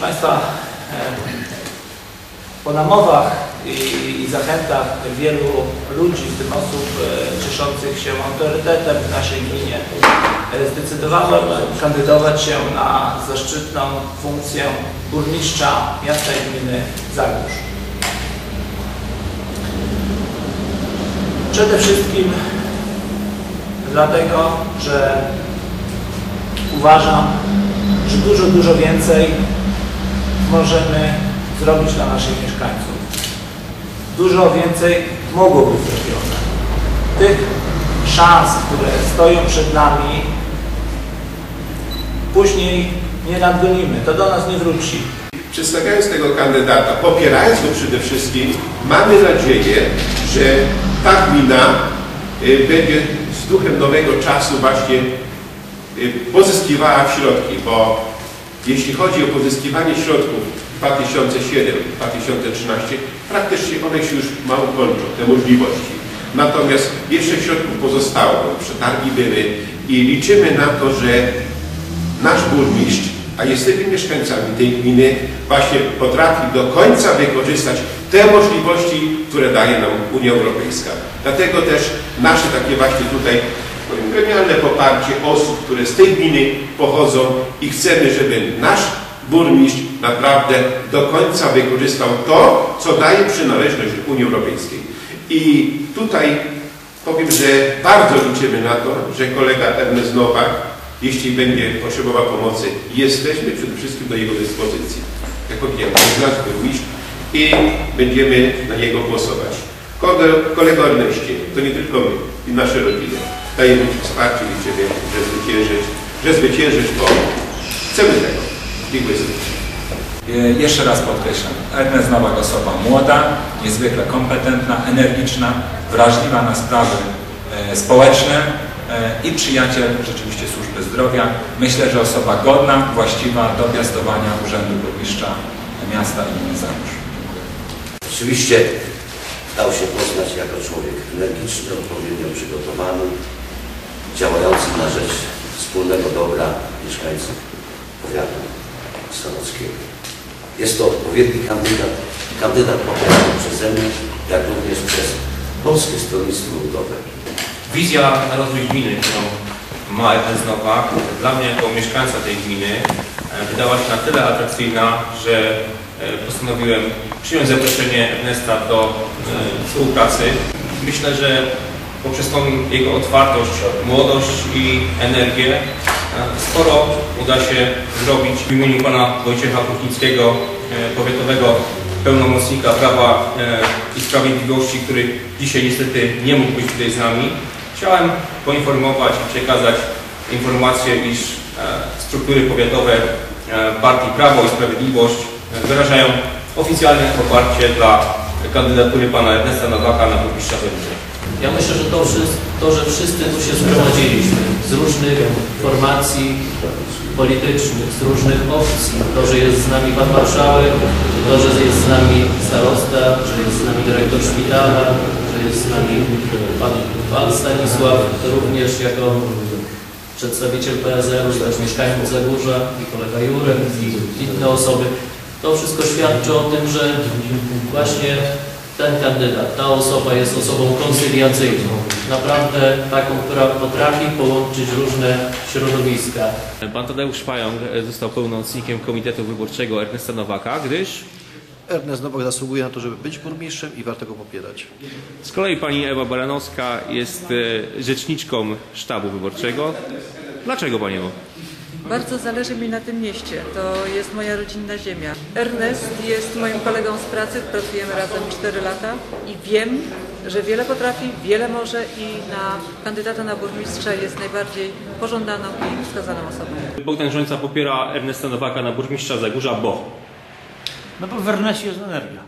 Państwa, e, po namowach i, i zachętach wielu ludzi, w tym osób e, cieszących się autorytetem w naszej gminie, e, zdecydowałem kandydować się na zaszczytną funkcję burmistrza miasta i gminy Zagórz. Przede wszystkim dlatego, że uważam, że dużo, dużo więcej możemy zrobić dla naszych mieszkańców. Dużo więcej mogło być zrobione. Tych szans, które stoją przed nami, później nie nadgonimy. To do nas nie wróci. Przedstawiając tego kandydata, popierając go przede wszystkim, mamy nadzieję, że ta gmina y, będzie z duchem nowego czasu właśnie y, pozyskiwała środki, bo jeśli chodzi o pozyskiwanie środków 2007-2013, praktycznie one się już mało kończą, te możliwości. Natomiast jeszcze środków pozostało, przetargi były i liczymy na to, że nasz burmistrz, a jesteśmy mieszkańcami tej gminy, właśnie potrafi do końca wykorzystać te możliwości, które daje nam Unia Europejska. Dlatego też nasze takie właśnie tutaj powiem, gremialne poparcie osób, które z tej gminy pochodzą i chcemy, żeby nasz burmistrz naprawdę do końca wykorzystał to, co daje przynależność Unii Europejskiej. I tutaj powiem, że bardzo liczymy na to, że kolega Ernest Nowak, jeśli będzie potrzebował pomocy, jesteśmy przede wszystkim do jego dyspozycji. Jak powiedziałem, to jest nasz burmistrz i będziemy na niego głosować. Kolego Erneście, to nie tylko my i nasze rodziny. Dajemy Ci wsparcie i liczymy, że zwyciężysz, że zwyciężysz, bo chcemy tego. Dziękuję serdecznie. Jeszcze raz podkreślam, Ernest Nowak osoba młoda, niezwykle kompetentna, energiczna, wrażliwa na sprawy e, społeczne e, i przyjaciel rzeczywiście służby zdrowia. Myślę, że osoba godna, właściwa do piastowania urzędu burmistrza miasta i gminy Zagórz. Dziękuję. Rzeczywiście dał się poznać jako człowiek energiczny, odpowiednio przygotowany, działający na rzecz wspólnego dobra mieszkańców powiatu stanockiego. Jest to odpowiedni kandydat, kandydat popierany przeze mnie, jak również przez Polskie Stronnictwo Ludowe. Wizja na rozwój gminy, którą ma Ernest Nowak, dla mnie jako mieszkańca tej gminy e, wydała się na tyle atrakcyjna, że e, postanowiłem przyjąć zaproszenie Ernesta do e, współpracy. Myślę, że poprzez tą jego otwartość, młodość i energię e, sporo uda się zrobić w imieniu pana Wojciecha Kuchnickiego, e, powiatowego pełnomocnika Prawa e, i Sprawiedliwości, który dzisiaj niestety nie mógł być tutaj z nami. Chciałem poinformować i przekazać informację, iż struktury powiatowe Partii Prawo i Sprawiedliwość wyrażają oficjalne poparcie dla kandydatury pana Ernesta Nowaka na burmistrza Węgrzy. Ja myślę, że to, to, że wszyscy tu się zgromadziliśmy z różnych formacji politycznych, z różnych opcji, to, że jest z nami Pan Marszałek, to, że jest z nami starosta, że jest z nami dyrektor szpitala, że jest z nami Pan, pan Stanisław, również jako przedstawiciel PSL-u, też mieszkańców Zagórza i kolega Jurek i inne osoby. To wszystko świadczy o tym, że właśnie ten kandydat, ta osoba jest osobą koncyliacyjną. Naprawdę taką, która potrafi połączyć różne środowiska. Pan Tadeusz Pająk e, został pełnomocnikiem Komitetu Wyborczego Ernesta Nowaka, gdyż Ernest Nowak zasługuje na to, żeby być burmistrzem i warto go popierać. z kolei pani Ewa Baranowska jest e, rzeczniczką sztabu wyborczego. Dlaczego pani Ewo? Bardzo zależy mi na tym mieście. To jest moja rodzinna ziemia. Ernest jest moim kolegą z pracy, pracujemy razem 4 lata i wiem, że wiele potrafi, wiele może i na kandydata na burmistrza jest najbardziej pożądaną i wskazaną osobą. Bogdan Rzońca popiera Ernesta Nowaka na burmistrza Zagórza, bo No bo w Erneście jest energia.